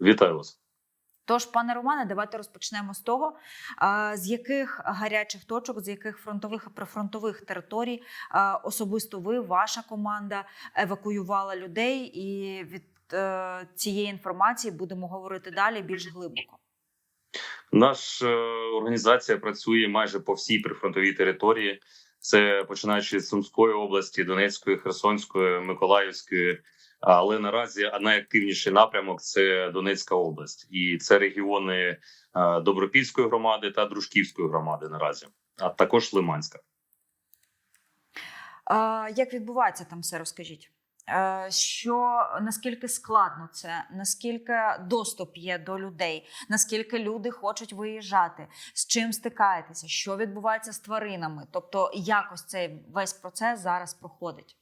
Вітаю вас. Тож, пане Романе, давайте розпочнемо з того, з яких гарячих точок, з яких фронтових і прифронтових територій особисто ви, ваша команда евакуювала людей, і від е, цієї інформації будемо говорити далі більш глибоко. Наша е, організація працює майже по всій прифронтовій території. Це починаючи з Сумської області, Донецької, Херсонської, Миколаївської. Але наразі найактивніший напрямок це Донецька область, і це регіони е, Добропільської громади та Дружківської громади наразі, а також Лиманська. А, як відбувається там все, розкажіть? Е, Що наскільки складно це, наскільки доступ є до людей, наскільки люди хочуть виїжджати, з чим стикаєтеся, що відбувається з тваринами? Тобто, якось цей весь процес зараз проходить.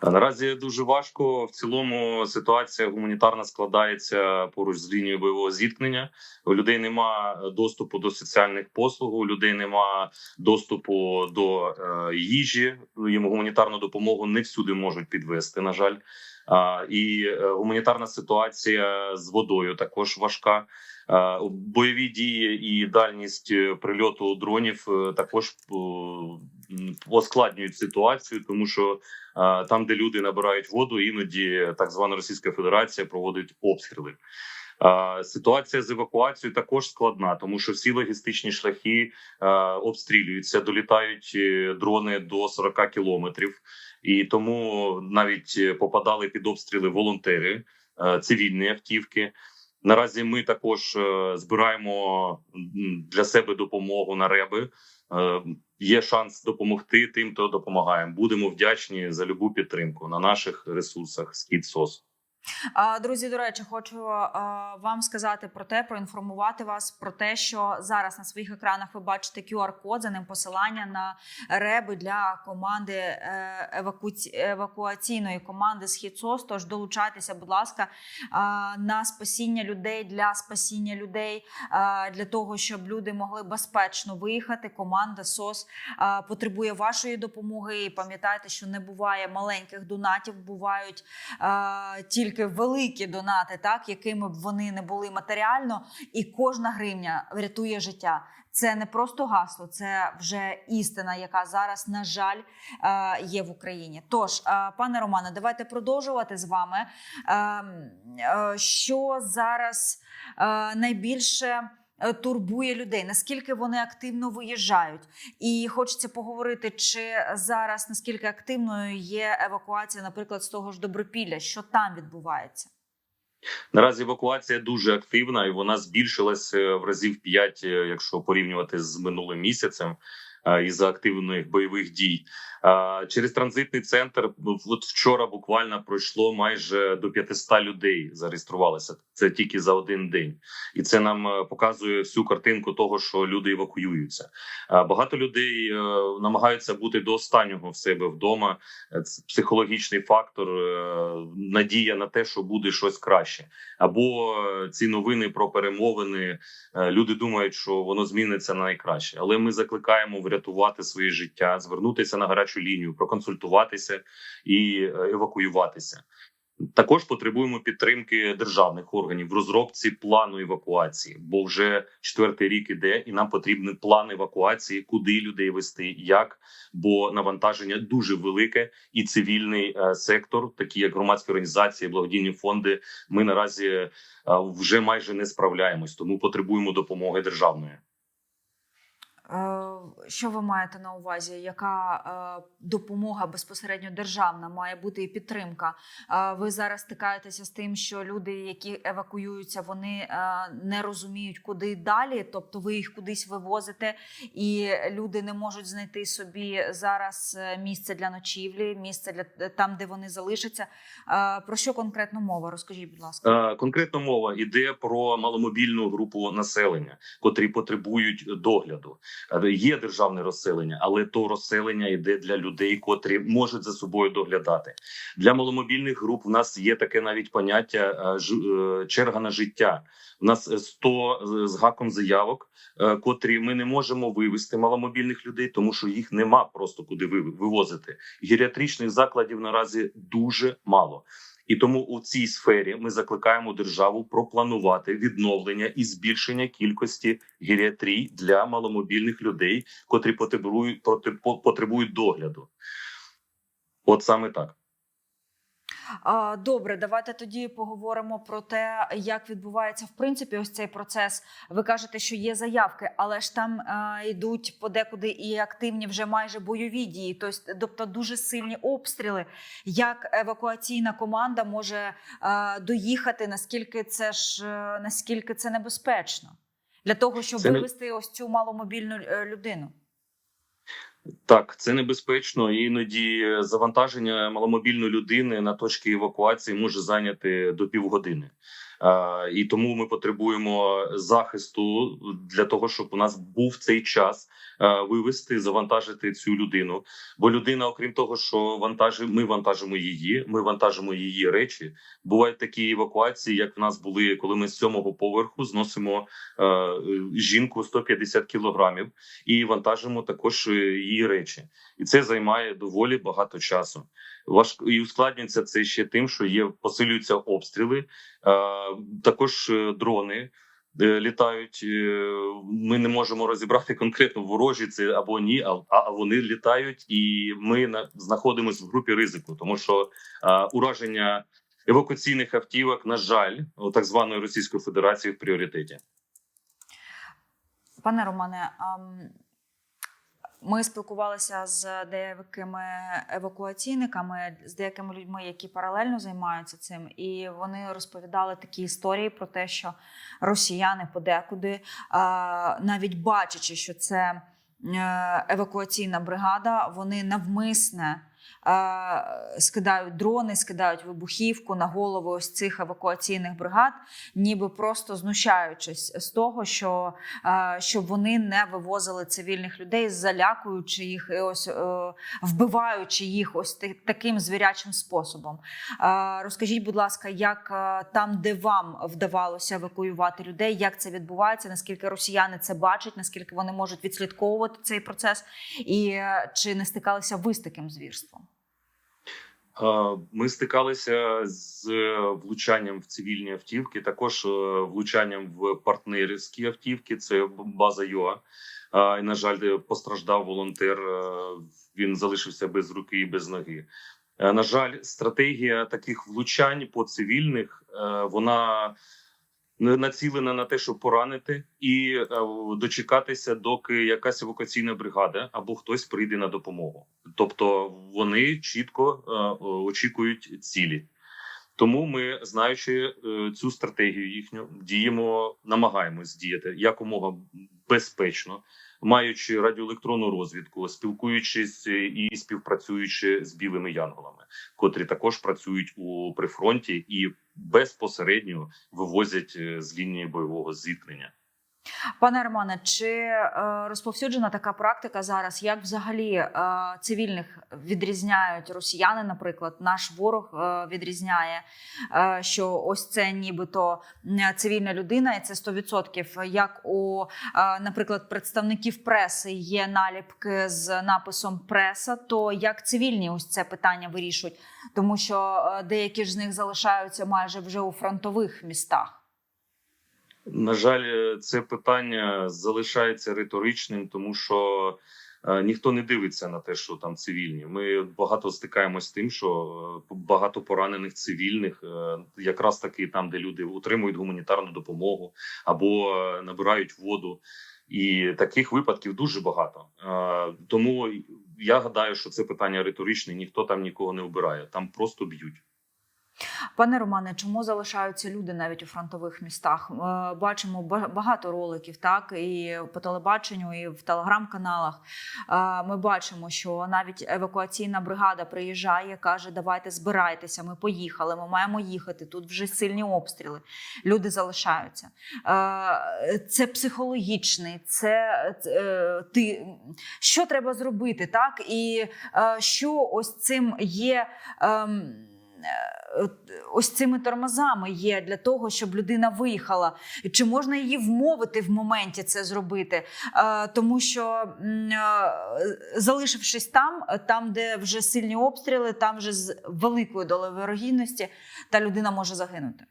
А наразі дуже важко. В цілому ситуація гуманітарна складається поруч з лінією бойового зіткнення. У людей нема доступу до соціальних послуг, у людей нема доступу до е, їжі. Їм гуманітарну допомогу не всюди можуть підвести. На жаль, а, і е, гуманітарна ситуація з водою також важка. Е, Бойові дії і дальність е, прильоту дронів також е, м, ускладнюють ситуацію, тому що там, де люди набирають воду, іноді так звана Російська Федерація проводить обстріли. Ситуація з евакуацією також складна, тому що всі логістичні шляхи обстрілюються, долітають е, дрони до 40 кілометрів, і тому навіть е, попадали під обстріли волонтери, е, цивільні автівки. Наразі ми також е, збираємо для себе допомогу на реби. Е, Є шанс допомогти тим, хто допомагає. Будемо вдячні за любу підтримку на наших ресурсах. Скіт СОС. А, Друзі, до речі, хочу вам сказати про те, проінформувати вас про те, що зараз на своїх екранах ви бачите QR-код, за ним посилання на реби для команди е, евакуаційної команди «Схід-СОС». Тож долучайтеся, будь ласка, на спасіння людей для спасіння людей, для того, щоб люди могли безпечно виїхати. Команда СОС потребує вашої допомоги. І пам'ятайте, що не буває маленьких донатів, бувають а, тільки великі донати, так якими б вони не були матеріально, і кожна гривня врятує життя. Це не просто гасло, це вже істина, яка зараз, на жаль, е, є в Україні. Тож, е, пане Романе, давайте продовжувати з вами. Ем, е, Що зараз найбільше турбує людей? Наскільки вони активно виїжджають? І хочеться поговорити, чи зараз наскільки активною є евакуація, наприклад, з того ж Добропілля, що там відбувається? Наразі евакуація дуже активна, і вона збільшилась е, в разів 5, якщо порівнювати з минулим місяцем. е, Із-за активних бойових дій Е, через транзитний центр. От вчора буквально пройшло майже до 500 людей. Зареєструвалося це тільки за один день, і це нам е, показує всю картинку того, що люди евакуюються. Е, Багато людей е, намагаються бути до останнього в себе вдома. Це психологічний фактор, надія на те, що буде щось краще, або ці новини про перемовини. Люди думають, що воно зміниться на найкраще, але ми закликаємо врятувати своє життя, звернутися на гарячу лінію, проконсультуватися і евакуюватися. Також потребуємо підтримки державних органів в розробці плану евакуації, бо вже четвертий рік іде, і нам потрібен план евакуації, куди людей вести, як бо навантаження дуже велике, і цивільний е, сектор, такі як громадські організації, благодійні фонди. Ми наразі е, вже майже не справляємось, тому потребуємо допомоги державної. Е, Що ви маєте на увазі? Яка е, допомога безпосередньо державна має бути і підтримка? Е, Ви зараз стикаєтеся з тим, що люди, які евакуюються, вони не розуміють, куди далі. Тобто, ви їх кудись вивозите, і люди не можуть знайти собі зараз місце для ночівлі, місце для там, де вони залишаться. Про що конкретно мова? Розкажіть, будь ласка. Конкретно мова йде про маломобільну групу населення, котрі потребують догляду. Е, Є державне розселення, але то розселення йде для людей, котрі можуть за собою доглядати. Для маломобільних груп в нас є таке навіть поняття е, е, черга на життя. У нас е, 100 з- гаком заявок, котрі ми не можемо вивезти маломобільних людей, тому що їх нема просто куди ви- вивозити. Геріатричних закладів наразі дуже мало. І тому у цій сфері ми закликаємо державу пропланувати відновлення і збільшення кількості геріатрій для маломобільних людей, котрі потребують потребують догляду. От саме так. Добре, давайте тоді поговоримо про те, як відбувається в принципі ось цей процес. Ви кажете, що є заявки, але ж там йдуть подекуди і активні вже майже бойові дії, тобто, дуже сильні обстріли. Як евакуаційна команда може доїхати? Наскільки це ж е, наскільки це небезпечно для того, щоб Це вивести ось цю маломобільну е, людину? Так, це небезпечно. Іноді завантаження маломобільної людини на точки евакуації може зайняти до півгодини. А, і тому ми потребуємо захисту для того, щоб у нас був цей час вивести, завантажити цю людину. Бо людина, окрім того, що вантажи, ми вантажимо її, ми вантажимо її речі. Бувають такі евакуації, як в нас були, коли ми з сьомого поверху зносимо е, жінку 150 кілограмів і вантажимо також е, її речі, і це займає доволі багато часу. Важко і ускладнюється це ще тим, що є посилюються обстріли, е, також е, дрони. е, Літають, ми не можемо розібрати конкретно ворожі це або ні, а, а вони літають, і ми на, знаходимося в групі ризику, тому що ураження евакуаційних автівок, на жаль, у так званої Російської Федерації в пріоритеті. Пане Романе, ам, ми спілкувалися з деякими евакуаційниками, з деякими людьми, які паралельно займаються цим, і вони розповідали такі історії про те, що росіяни подекуди, навіть бачачи, що це е, евакуаційна бригада, вони навмисне. Скидають дрони, скидають вибухівку на голови ось цих евакуаційних бригад, ніби просто знущаючись з того, що щоб вони не вивозили цивільних людей, залякуючи їх і ось е, вбиваючи їх ось таким звірячим способом. Розкажіть, будь ласка, як е, там, де вам вдавалося евакуювати людей, як це відбувається? Наскільки росіяни це бачать, наскільки вони можуть відслідковувати цей процес, і е, чи не стикалися ви з таким звірством? Е, Ми стикалися з влучанням в цивільні автівки, також е, влучанням в партнерські автівки. Це база ЮА. Е, І, на жаль, постраждав волонтер. Він залишився без руки і без ноги. На жаль, стратегія таких влучань по цивільних вона націлена на те, щоб поранити і е, дочекатися, доки якась евакуаційна бригада або хтось прийде на допомогу. Тобто вони чітко е, очікують цілі. Тому ми, знаючи е, цю стратегію їхню, діємо, намагаємось діяти якомога безпечно, маючи радіоелектронну розвідку, спілкуючись е, і співпрацюючи з білими янголами, котрі також працюють у прифронті і безпосередньо вивозять е, з лінії бойового зіткнення. Пане Романе, чи е, розповсюджена така практика зараз? Як взагалі е, цивільних відрізняють росіяни? Наприклад, наш ворог е, відрізняє, що ось це нібито цивільна людина, і це 100%. Як у, наприклад, представників преси є наліпки з написом преса, то як цивільні ось це питання вирішують, тому що деякі ж з них залишаються майже вже у фронтових містах. На жаль, це питання залишається риторичним, тому що е, ніхто не дивиться на те, що там цивільні. Ми багато стикаємось з тим, що е, багато поранених цивільних, е, якраз таки там, де люди отримують гуманітарну допомогу або набирають воду. І таких випадків дуже багато. Тому я гадаю, що це питання риторичне. Ніхто там нікого не обирає, там просто б'ють. Пане Романе, чому залишаються люди навіть у фронтових містах? Е, Бачимо багато роликів, так і по телебаченню, і в телеграм-каналах. Е, Ми бачимо, що навіть евакуаційна бригада приїжджає, каже: Давайте збирайтеся, ми поїхали, ми маємо їхати. Тут вже сильні обстріли. Люди залишаються. Е, Це психологічний, це ти що треба зробити, так і що ось цим є. Е, ось цими тормозами є для того, щоб людина виїхала? Чи можна її вмовити в моменті це зробити? Е, Тому що е, залишившись там, там, де вже сильні обстріли, там вже з великою долею вирогідності та людина може загинути.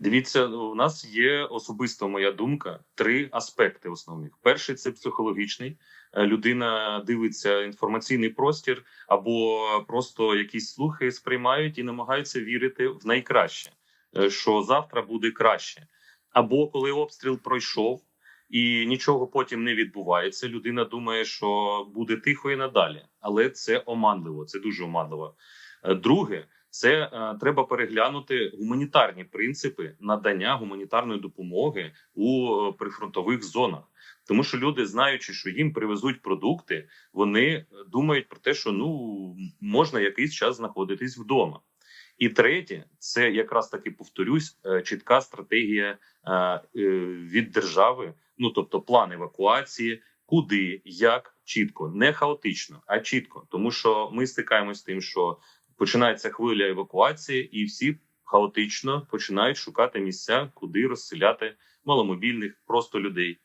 Дивіться, у нас є особисто моя думка. Три аспекти основних: перший це психологічний. Е, Людина дивиться інформаційний простір або просто якісь слухи сприймають і намагаються вірити в найкраще, е, що завтра буде краще. Або коли обстріл пройшов і нічого потім не відбувається, людина думає, що буде тихо і надалі, але це оманливо, це дуже оманливо. Е, Друге, це е, треба переглянути гуманітарні принципи надання гуманітарної допомоги у е, прифронтових зонах. Тому що люди, знаючи, що їм привезуть продукти, вони е, думають про те, що ну можна якийсь час знаходитись вдома. І третє, це якраз таки повторюсь, е, чітка стратегія е, від держави, ну тобто план евакуації, куди, як чітко, не хаотично, а чітко, тому що ми стикаємось з тим, що починається хвиля евакуації, і всі хаотично починають шукати місця, куди розселяти маломобільних просто людей.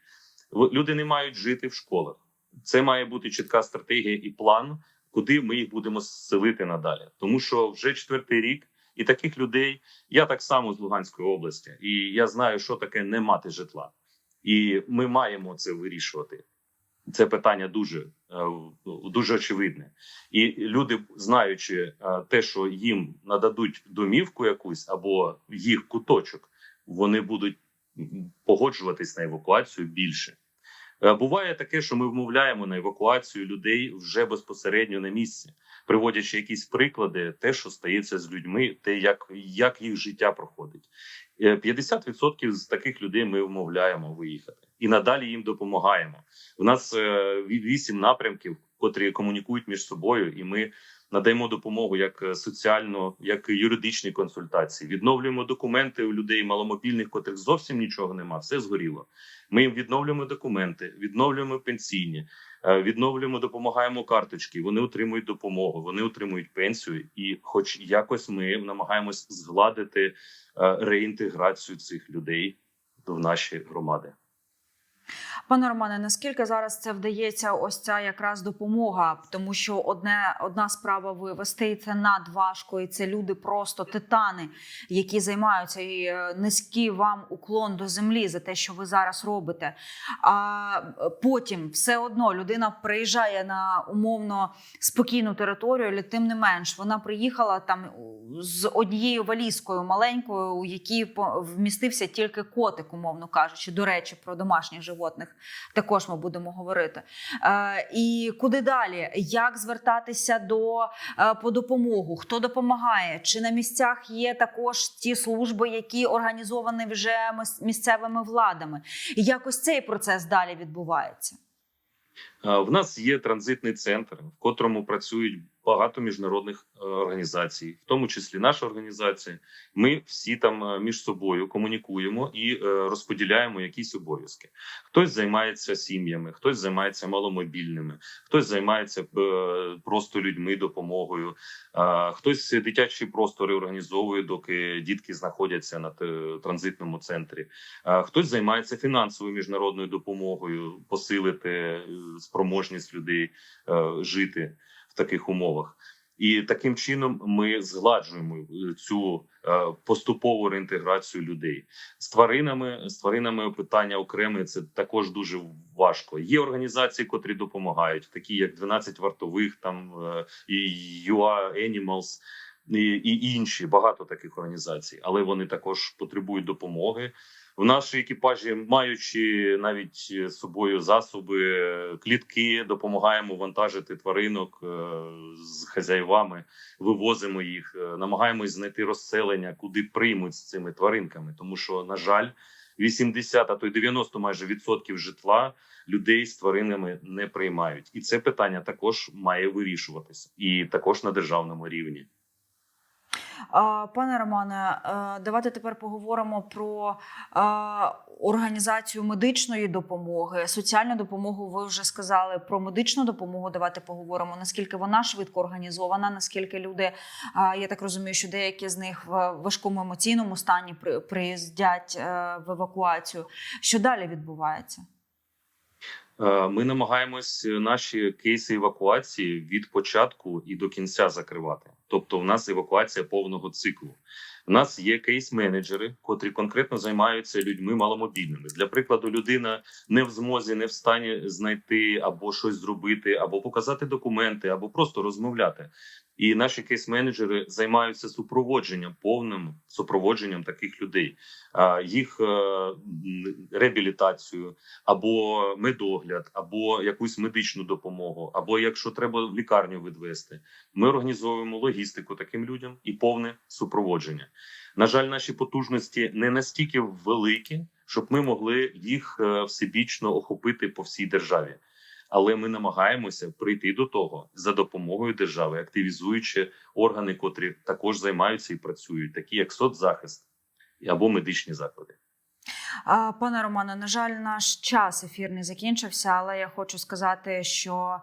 Люди не мають жити в школах. Це має бути чітка стратегія і план, куди ми їх будемо селити надалі. Тому що вже четвертий рік, і таких людей я так само з Луганської області, і я знаю, що таке не мати житла. І ми маємо це вирішувати. Це питання дуже, е, дуже очевидне. І люди, знаючи е, те, що їм нададуть домівку якусь або їх куточок, вони будуть погоджуватись на евакуацію більше. Е, Буває таке, що ми вмовляємо на евакуацію людей вже безпосередньо на місці, приводячи якісь приклади, те, що стається з людьми, те, як, як їх життя проходить. Е, 50% з таких людей ми вмовляємо виїхати і надалі їм допомагаємо. У нас е, вісім напрямків, котрі комунікують між собою, і ми надаємо допомогу як е, соціальну, як юридичні консультації. Відновлюємо документи у людей маломобільних, котрих зовсім нічого нема, все згоріло. Ми їм відновлюємо документи, відновлюємо пенсійні, е, відновлюємо, допомагаємо карточки. Вони отримують допомогу, вони отримують пенсію, і, хоч якось, ми намагаємось згладити реінтеграцію цих людей в наші громади. Пане Романе, наскільки зараз це вдається? Ось ця якраз допомога, тому що одне одна справа вивести це надважко, і це люди просто титани, які займаються і е, низький вам уклон до землі за те, що ви зараз робите. А е, потім все одно людина приїжджає на умовно спокійну територію, але тим не менш вона приїхала там з однією валізкою маленькою, у якій вмістився тільки котик, умовно кажучи. До речі, про домашніх животних також ми будемо говорити. Е, і куди далі? Як звертатися до е, по допомогу? Хто допомагає? Чи на місцях є також ті служби, які організовані вже місцевими владами? І як ось цей процес далі відбувається? Е, В нас є транзитний центр, в котрому працюють багато міжнародних е, організацій, в тому числі наша організація. Ми всі там е, між собою комунікуємо і е, розподіляємо якісь обов'язки. Хтось займається сім'ями, хтось займається маломобільними, хтось займається просто людьми допомогою. Хтось дитячі простори організовує, доки дітки знаходяться на транзитному центрі. Хтось займається фінансовою міжнародною допомогою, посилити спроможність людей жити в таких умовах. І таким чином ми згладжуємо е, цю е, поступову реінтеграцію людей з тваринами. З тваринами питання окреме це також дуже важко. Є організації, котрі допомагають, такі як 12 вартових, там е, і UA Animals, і, і інші багато таких організацій, але вони також потребують допомоги. В нашій екіпажі, маючи навіть з собою засоби, клітки, допомагаємо вантажити тваринок е, з хазяївами, вивозимо їх, е, намагаємось знайти розселення, куди приймуть з цими тваринками. Тому що, на жаль, 80, а то й 90 майже відсотків житла людей з тваринами не приймають, і це питання також має вирішуватися, і також на державному рівні. Пане Романе, е, давайте тепер поговоримо про е, організацію медичної допомоги, соціальну допомогу. Ви вже сказали про медичну допомогу. Давайте поговоримо. Наскільки вона швидко організована, наскільки люди, я так розумію, що деякі з них в важкому емоційному стані при- приїздять е, в евакуацію. Що далі відбувається? Е, Ми намагаємось наші кейси евакуації від початку і до кінця закривати. Тобто, в нас евакуація повного циклу. У нас є кейс-менеджери, котрі конкретно займаються людьми маломобільними. Для прикладу, людина не в змозі, не в стані знайти або щось зробити, або показати документи, або просто розмовляти. І наші кейс-менеджери займаються супроводженням, повним супроводженням таких людей, їх е, реабілітацію, або медогляд, або якусь медичну допомогу, або якщо треба в лікарню відвести. Ми організовуємо логістику таким людям і повне супроводження. На жаль, наші потужності не настільки великі, щоб ми могли їх е, всебічно охопити по всій державі. Але ми намагаємося прийти до того за допомогою держави, активізуючи органи, котрі також займаються і працюють, такі як соцзахист або медичні заклади. Пане Романе, на жаль, наш час ефірний закінчився, але я хочу сказати, що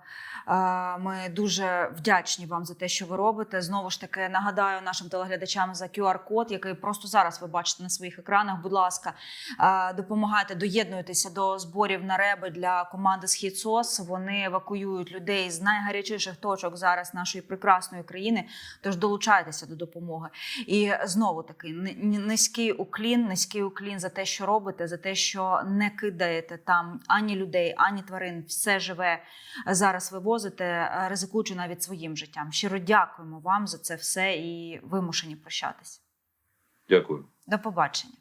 е, ми дуже вдячні вам за те, що ви робите. Знову ж таки, нагадаю нашим телеглядачам за QR-код, який просто зараз ви бачите на своїх екранах. Будь ласка, е, допомагайте, доєднуйтеся до зборів на реби для команди Схід СОС. Вони евакуюють людей з найгарячіших точок зараз нашої прекрасної країни. Тож долучайтеся до допомоги. І знову таки ни- ни- низький уклін, низький уклін за те, що робите, за те, що не кидаєте там ані людей, ані тварин, все живе зараз вивозите, е, ризикуючи навіть своїм життям. Щиро дякуємо вам за це все і вимушені прощатись. Дякую. До побачення.